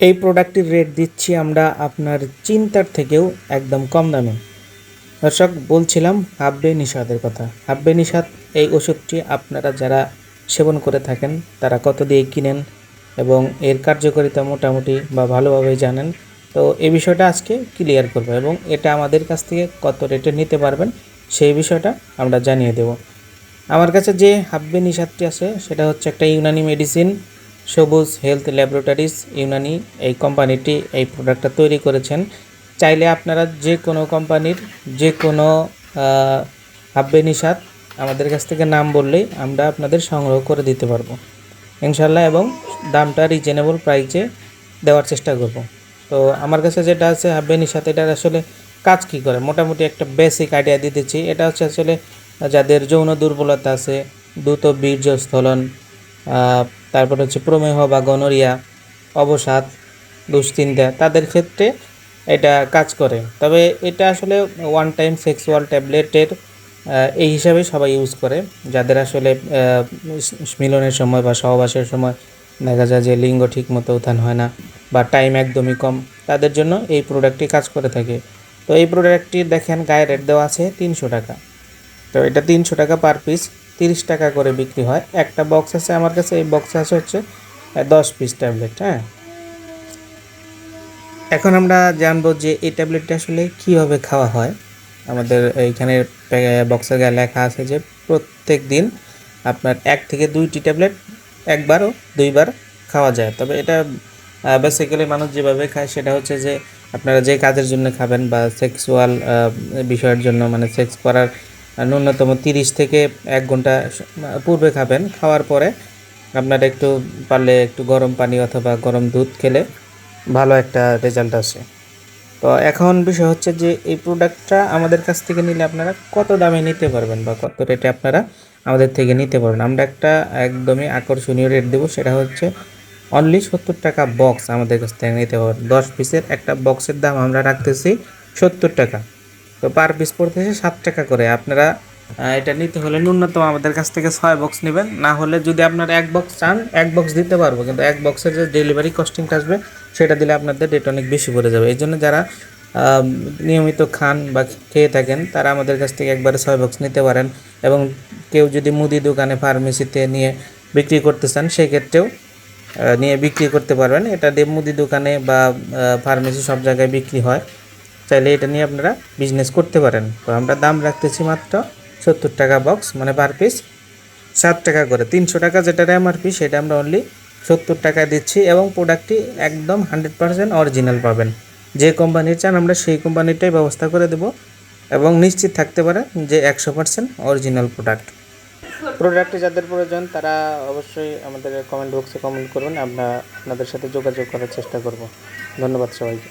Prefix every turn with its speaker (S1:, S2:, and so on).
S1: এই প্রোডাক্টটির রেট দিচ্ছি আমরা আপনার চিন্তার থেকেও একদম কম দামে। দর্শক, বলছিলাম হাব্বে নিষাদের কথা। হাব্বে নিষাদ, এই ওষুধটি আপনারা যারা সেবন করে থাকেন, তারা কত দিয়ে কিনেন এবং এর কার্যকারিতা মোটামুটি বা ভালোভাবেই জানেন। তো এই বিষয়টা আজকে ক্লিয়ার করব এবং এটা আমাদের কাছ থেকে কত রেটে নিতে পারবেন, সেই বিষয়টা আমরা জানিয়ে দেব। আমার কাছে যে হাব্বে নিষাদটি আছে, সেটা হচ্ছে একটা Unani medicine Sabuj health laboratories Unani এই কোম্পানিটি এই প্রোডাক্টটা তৈরি করেছেন। চাইলে আপনারা যে কোনো কোম্পানির যে কোনো আহ, হাব্বে নিষাদ আমাদের কাছ থেকে নাম বললেই আমরা আপনাদের সংগ্রহ করে দিতে পারব। ইনশাল্লাহ এবং দামটা রিজনেবল প্রাইসে দেওয়ার চেষ্টা করব। তো আমার কাছে যেটা আছে হাব্বে নিষাদ এটার আসলে কাজ কি করে? মোটামুটি একটা বেসিক আইডিয়া দিতেছি এটা হচ্ছে আসলে যাদের যৌন দুর্বলতা আছে দ্রুত বীর্যস্থলন তারপর হচ্ছে প্রমেহ বা গনোরিয়া, অবসাদ, দুশ্চিন্তা, তাদের ক্ষেত্রে এটা কাজ করে। তবে এটা আসলে ওয়ান টাইম সেক্সুয়াল ট্যাবলেটের এই হিসাবে সবাই ইউজ করে। যাদের আসলে মিলনের সময় বা সহবাসের সময় দেখা যায় যে লিঙ্গ ঠিক মতো উত্থান হয় না বা টাইম একদমই কম, তাদের জন্য এই প্রোডাক্টটি কাজ করে থাকে। তো এই প্রোডাক্টটি দেখেন, গায়ে রেট দেওয়া আছে তিনশো টাকা। তো এটা তিনশো টাকা পার পিস তিরিশ টাকা করে বিক্রি হয়। একটা বক্স আছে আমার কাছে, এই বক্সে আছে হচ্ছে দশ পিস ট্যাবলেট হ্যাঁ? এখন আমরা জানব যে এই ট্যাবলেটটা আসলে কীভাবে খাওয়া হয়। আমাদের এইখানে বক্সের গায়ে লেখা আছে যে প্রত্যেক দিন আপনার এক থেকে দুইটি ট্যাবলেট একবারও দুইবার খাওয়া যায়। তবে এটা বেসিক্যালি মানুষ যেভাবে খায় সেটা হচ্ছে যে আপনারা যে কাজের জন্য খাবেন বা সেক্সুয়াল বিষয়ের জন্য মানে সেক্স করার ন্যূনতম তিরিশ থেকে এক ঘণ্টা পূর্বে খাবেন। খাওয়ার পরে আপনারা একটু পারলে একটু গরম পানি অথবা গরম দুধ খেলে ভালো একটা রেজাল্ট আসে। তো এখন বিষয় হচ্ছে যে, এই প্রোডাক্টটা আমাদের কাছ থেকে নিলে আপনারা কত দামে নিতে পারবেন বা কত রেটে আপনারা আমাদের থেকে নিতে পারবেন? আমরা একটা একদমই আকর্ষণীয় রেট দেবো, সেটা হচ্ছে অনলি সত্তর টাকা বক্স আমাদের কাছ থেকে নিতে পারবেন। দশ পিসের একটা বক্সের দাম আমরা রাখতেছি সত্তর টাকা। তো পার পিস পড়তেছে সাত টাকা করে। আপনারা এটা নিতে হলে ন্যূনতম আমাদের কাছ থেকে ছয় বক্স নেবেন। না হলে যদি আপনারা এক বক্স চান, এক বক্স দিতে পারব, কিন্তু এক বক্সের যে ডেলিভারি কস্টিংটা আসবে, সেটা দিলে আপনাদের রেট অনেক বেশি পড়ে যাবে। এই জন্য যারা নিয়মিত খান বা খেয়ে থাকেন, তারা আমাদের কাছ থেকে একবারে ছয় বক্স নিতে পারেন। এবং কেউ যদি মুদি দোকানে ফার্মেসিতে নিয়ে বিক্রি করতে চান, সেক্ষেত্রেও নিয়ে বিক্রি করতে পারবেন। এটা মুদি দোকানে বা ফার্মেসি সব জায়গায় বিক্রি হয়। চাইলে এটা নিয়ে আপনারা বিজনেস করতে পারেন। তো আমরা দাম রাখতেছি মাত্র সত্তর টাকা বক্স মানে পার পিস সাত টাকা করে। তিনশো টাকা যেটার এমআরপি সেটা আমরা অনলি সত্তর টাকা দিচ্ছি এবং প্রোডাক্টটি একদম হান্ড্রেড পারসেন্ট অরিজিনাল পাবেন। যে কোম্পানির চান আমরা সেই কোম্পানিটাই ব্যবস্থা করে দেব এবং নিশ্চিত থাকতে পারে যে একশো পারসেন্ট অরিজিনাল প্রোডাক্ট প্রোডাক্টটি যাদের প্রয়োজন, তারা অবশ্যই আমাদের কমেন্ট বক্সে কমেন্ট করুন। আমরা আপনাদের সাথে যোগাযোগ করার চেষ্টা করব। ধন্যবাদ সবাইকে।